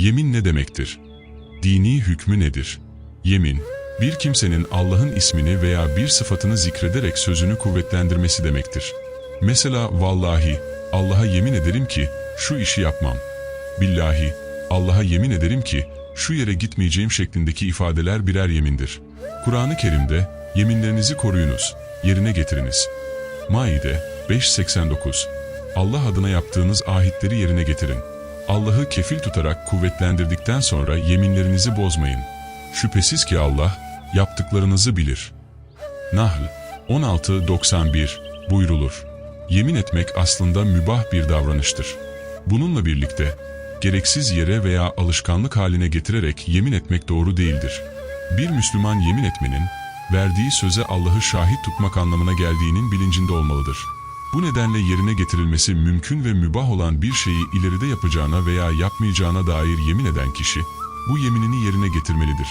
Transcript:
Yemin ne demektir? Dini hükmü nedir? Yemin, bir kimsenin Allah'ın ismini veya bir sıfatını zikrederek sözünü kuvvetlendirmesi demektir. Mesela vallahi, Allah'a yemin ederim ki şu işi yapmam. Billahi, Allah'a yemin ederim ki şu yere gitmeyeceğim şeklindeki ifadeler birer yemindir. Kur'an-ı Kerim'de yeminlerinizi koruyunuz, yerine getiriniz. Maide 5.89 Allah adına yaptığınız ahitleri yerine getirin. Allah'ı kefil tutarak kuvvetlendirdikten sonra yeminlerinizi bozmayın. Şüphesiz ki Allah yaptıklarınızı bilir. Nahl 16.91 buyrulur. Yemin etmek aslında mübah bir davranıştır. Bununla birlikte gereksiz yere veya alışkanlık haline getirerek yemin etmek doğru değildir. Bir Müslüman yemin etmenin verdiği söze Allah'ı şahit tutmak anlamına geldiğinin bilincinde olmalıdır. Bu nedenle yerine getirilmesi mümkün ve mübah olan bir şeyi ileride yapacağına veya yapmayacağına dair yemin eden kişi, bu yeminini yerine getirmelidir.